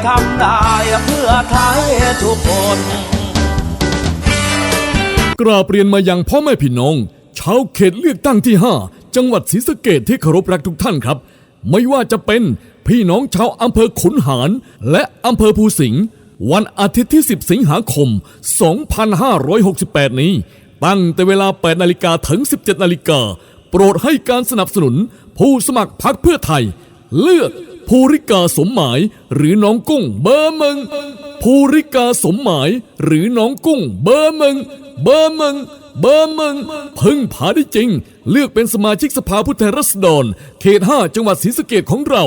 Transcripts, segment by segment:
เพื่อไทยทุกคนกราบเรียนมายังพ่อแม่พี่น้องชาวเขตเลือกตั้งที่ 5 จังหวัดศรีสะเกดที่เคารพรักทุกท่านครับ ไม่ว่าจะเป็นพี่น้องชาวอำเภอขุนหารและอำเภอภูสิงห์วันอาทิตย์ที่ 10 สิงหาคม 2568 นี้ ตั้งแต่เวลา 8 นาฬิกาถึง 17 นาฬิกา โปรดให้การสนับสนุน ผู้สมัครพรรคเพื่อไทย เลือก ภูริกาสมหมายหรือน้องกุ้งเบอร์มึงภูริกาสมหมายหรือน้องกุ้งเบอร์มึงเบอร์มึงเบอร์มึงพึ่งผาได้จริง เลือกเป็นสมาชิกสภาผู้แทนราษฎรเขต 5 จังหวัดศรีสะเกดของเรา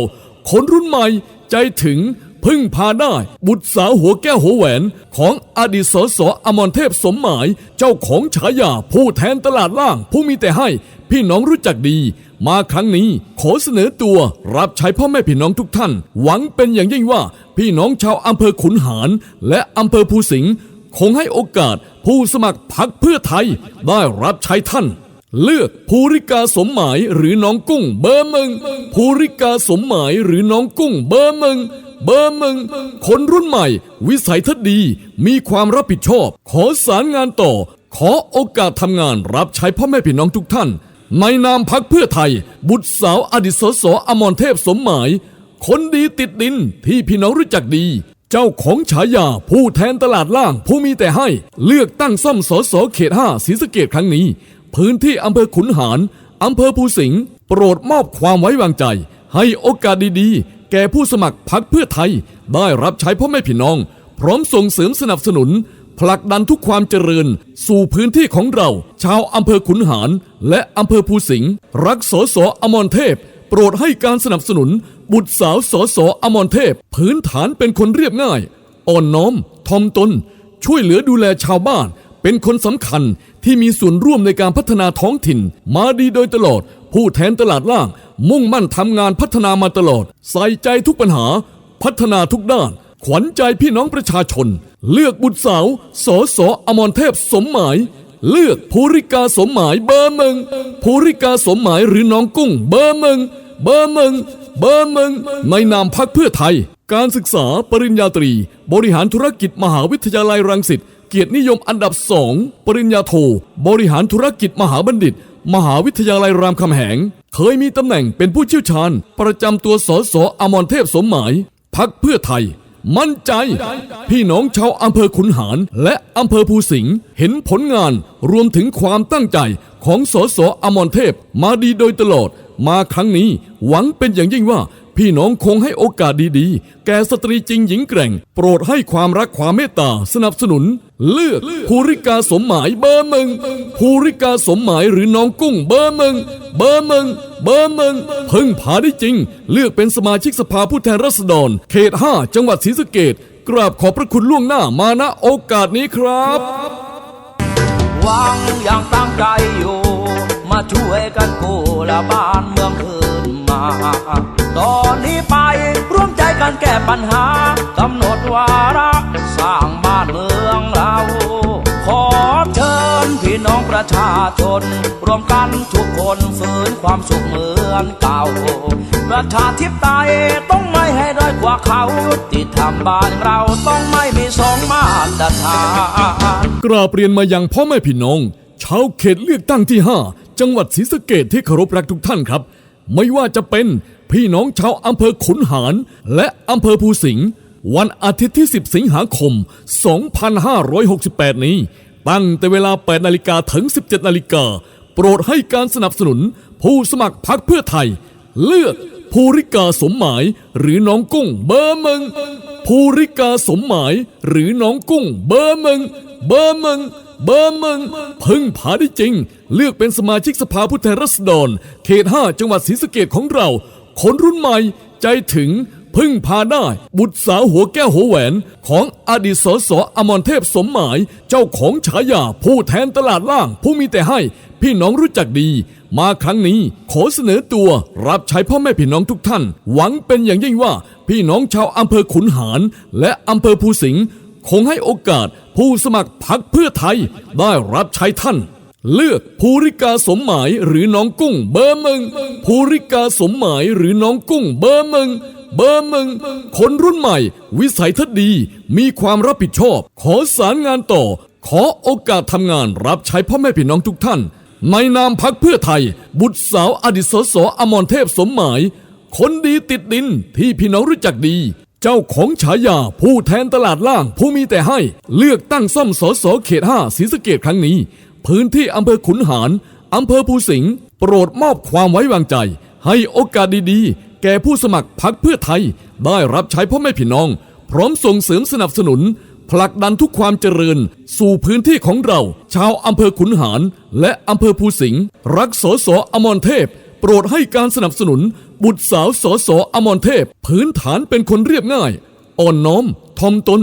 คนรุ่นใหม่ใจถึง พึ่งพาได้ บุตรสาวหัวแก้วหัวแหวน ของอดีตสสอมรเทพสมหมาย เจ้าของฉายาผู้แทนตลาดล่างผู้มีแต่ให้ พี่น้องรู้จักดี มาครั้งนี้ขอเสนอตัวรับใช้พ่อแม่พี่น้องทุกท่าน หวังเป็นอย่างยิ่งว่า พี่น้องชาวอำเภอขุนหาร และอำเภอภูสิงห์คงให้โอกาสผู้สมัครพรรคเพื่อไทยได้รับใช้ท่านเลือกภูริกาสมหมายหรือน้องกุ้งเบอร์มึงภูริกาสมหมายหรือน้องกุ้งเบอร์มึง เบอร์มึงคนรุ่นใหม่ วิสัยทัศน์ดี มีความรับผิดชอบ ขอสารงานต่อ ขอโอกาสทำงานรับใช้พ่อแม่พี่น้องทุกท่าน ในนามพักเพื่อไทย บุตรสาวอดีตสสอมรเทพสมหมาย คนดีติดดินที่พี่น้องรู้จักดี เจ้าของฉายาผู้แทนตลาดล่าง ผู้มีแต่ให้ เลือกตั้งซ่อมสสเขตห้าศรีสะเกดครั้งนี้ พื้นที่อำเภอขุนหารอำเภอภูสิงห์โปรดมอบความไว้วางใจ ให้โอกาสดีๆ แก่ผู้สมัครพักเพื่อไทยได้รับใช้พ่อแม่พี่น้อง พร้อมส่งเสริมสนับสนุน ผลักดันทุกความเจริญ สู่พื้นที่ของเรา ชาวอำเภอขุนหาร และอำเภอภูสิงห์รักสสอมรเทพ โปรดให้การสนับสนุน บุตรสาวสสอมรเทพ พื้นฐานเป็นคนเรียบง่าย อ่อนน้อมทอมตน ช่วยเหลือดูแลชาวบ้านเป็นคนสำคัญที่มีส่วนร่วมในการพัฒนาท้องถิ่น มาดีโดยตลอด ผู้แทนตลาดล่าง มุ่งมั่นทำงานพัฒนามาตลอด ใส่ใจทุกปัญหา พัฒนาทุกด้าน ขวัญใจพี่น้องประชาชน เลือกบุตรสาวสอสออมรเทพสมหมาย เลือกภูริกาสมหมายเบอร์มึงภูริกาสมหมายหรือน้องกุ้ง เบอร์มึงเบอร์มึงเบอร์มึงในนามพักเพื่อไทย การศึกษาปริญญาตรี บริหารธุรกิจมหาวิทยาลัยรังสิตเกียรตินิยมอันดับสองปริญญาโท บริหารธุรกิจมหาบัณฑิต มหาวิทยาลัยรามคำแหง เคยมีตำแหน่งเป็นผู้เชี่ยวชาญ ประจำตัวสสอมรเทพสมหมาย พักเพื่อไทย มั่นใจ พี่น้องชาวอำเภอขุนหาร และอำเภอภูสิงห์เห็นผลงานรวมถึงความตั้งใจของสสอมรเทพมาดีโดยตลอด มาครั้งนี้หวังเป็นอย่างยิ่งว่า พี่น้องคงให้โอกาสดีๆ แก่สตรีจริงหญิงแกร่ง โปรดให้ความรักความเมตตาสนับสนุน เลือกภูริกาสมหมายเบอร์มึงภูริกาสมหมายหรือน้องกุ้งเบอร์มึงเบอร์มึงเบอร์มึงพึ่งผาได้จริง เลือกเป็นสมาชิกสภาผู้แทนราษฎร เขต 5 จังหวัดศรีสะเกดกราบขอบพระคุณล่วงหน้ามาณโอกาสนี้ครับหวังอย่างตั้งใจอยู่ มาช่วยกันกู้และบ้านเมืองคืนมา ตอนนี้ไปร่วมใจกันแก้ปัญหากำหนดวาระสร้างบ้านเมืองเราขอเชิญพี่น้องประชาชนรวมกันทุกคนฝืนความสุขเหมือนเก่า ประชาธิปไตยต้องไม่ให้ด้อยกว่าเขาที่ทำบ้านเราต้องไม่มีสองมาตรฐานกราบเรียนมายังพ่อแม่พี่น้องชาวเขตเลือกตั้งที่ 5 จังหวัดศรีสะเกดที่เคารพรักทุกท่านครับ ไม่ว่าจะเป็น พี่น้องชาวอำเภอขุนหาร และอำเภอภูสิงห์วันอาทิตย์ที่ 10 สิงหาคม 2568 นี้ ตั้งแต่เวลา 8 นาฬิกาถึง 17 นาฬิกา โปรดให้การสนับสนุน ผู้สมัครพรรคเพื่อไทย เลือกภูริกาสมหมายหรือน้องกุ้งเบอร์มึงภูริกาสมหมายหรือน้องกุ้งเบอร์มึงเบอร์มึงเบอร์มึงพึ่งผาได้จริง เลือกเป็นสมาชิกสภาผู้แทนราษฎร เขต 5 จังหวัดศรีสะเกดของเรา คนรุ่นใหม่ใจถึงพึ่งพาได้ บุตรสาวหัวแก้วหัวแหวนของอดีตสสอมรเทพสมหมาย เจ้าของฉายาผู้แทนตลาดล่างผู้มีแต่ให้ พี่น้องรู้จักดี มาครั้งนี้ขอเสนอตัวรับใช้พ่อแม่พี่น้องทุกท่าน หวังเป็นอย่างยิ่งว่า พี่น้องชาวอำเภอขุนหาร และอำเภอภูสิงห์คงให้โอกาสผู้สมัครพักเพื่อไทยได้รับใช้ท่าน เลือกภูริกาสมหมายหรือน้องกุ้งเบอร์มึงภูริกาสมหมายหรือน้องกุ้งเบอร์มึงเบอร์มึงคนรุ่นใหม่ วิสัยทัศน์ดี มีความรับผิดชอบ ขอสารงานต่อ ขอโอกาสทำงานรับใช้พ่อแม่พี่น้องทุกท่าน ในนามพักเพื่อไทย บุตรสาวอดีตสสอมรเทพสมหมาย คนดีติดดินที่พี่น้องรู้จักดี เจ้าของฉายาผู้แทนตลาดล่างผู้มีแต่ให้ เลือกตั้งซ่อมสสเขต5ศรีสะเกดครั้งนี้ พื้นที่อำเภอขุนหารอำเภอภูสิงห์โปรดมอบความไว้วางใจ ให้โอกาสดีๆ แก่ผู้สมัครพักเพื่อไทย ได้รับใช้พ่อแม่พี่น้อง พร้อมส่งเสริมสนับสนุน ผลักดันทุกความเจริญ สู่พื้นที่ของเรา ชาวอำเภอขุนหาร และอำเภอภูสิงห์รักสสอมรเทพ โปรดให้การสนับสนุน บุตรสาวสสอมรเทพ พื้นฐานเป็นคนเรียบง่าย อ่อนน้อมทอมตน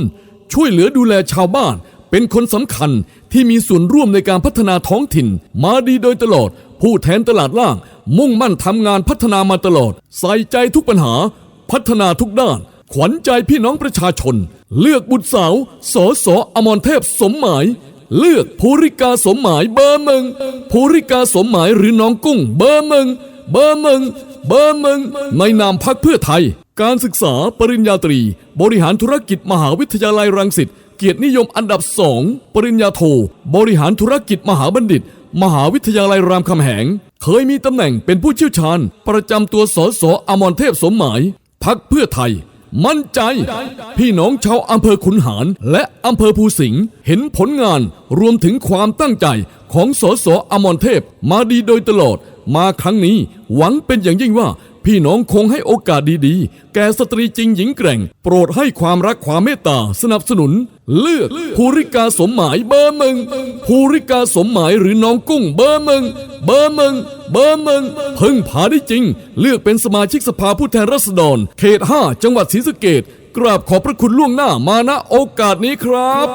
ช่วยเหลือดูแลชาวบ้าน เป็นคนสำคัญที่มีส่วนร่วมในการพัฒนาท้องถิ่น มาดีโดยตลอด ผู้แทนตลาดล่าง มุ่งมั่นทำงานพัฒนามาตลอด ใส่ใจทุกปัญหา พัฒนาทุกด้าน ขวัญใจพี่น้องประชาชน เลือกบุตรสาวสอสออมรเทพสมหมาย เลือกภูริกาสมหมายเบอร์มึงภูริกาสมหมายหรือน้องกุ้ง เบอร์มึงเบอร์มึงเบอร์มึงในนามพักเพื่อไทย การศึกษาปริญญาตรี บริหารธุรกิจมหาวิทยาลัยรังสิต เกียรตินิยมอันดับสองปริญญาโท บริหารธุรกิจมหาบัณฑิต มหาวิทยาลัยรามคำแหง เคยมีตำแหน่งเป็นผู้เชี่ยวชาญ ประจำตัวสสอมรเทพสมหมาย พักเพื่อไทย มั่นใจ พี่น้องชาวอำเภอขุนหาร และอำเภอภูสิงห์เห็นผลงานรวมถึงความตั้งใจของสสอมรเทพมาดีโดยตลอด มาครั้งนี้หวังเป็นอย่างยิ่งว่า พี่น้องคงให้โอกาสดีๆ แก่สตรีจริงหญิงแกร่ง โปรดให้ความรักความเมตตาสนับสนุน เลือกภูริกาสมหมายเบอร์มึงภูริกาสมหมายหรือน้องกุ้งเบอร์มึงเบอร์มึงเบอร์มึงพึ่งพาได้จริง เลือกเป็นสมาชิกสภาผู้แทนราษฎร เขต 5 จังหวัดศรีสะเกดกราบขอบพระคุณล่วงหน้ามาณโอกาสนี้ครับ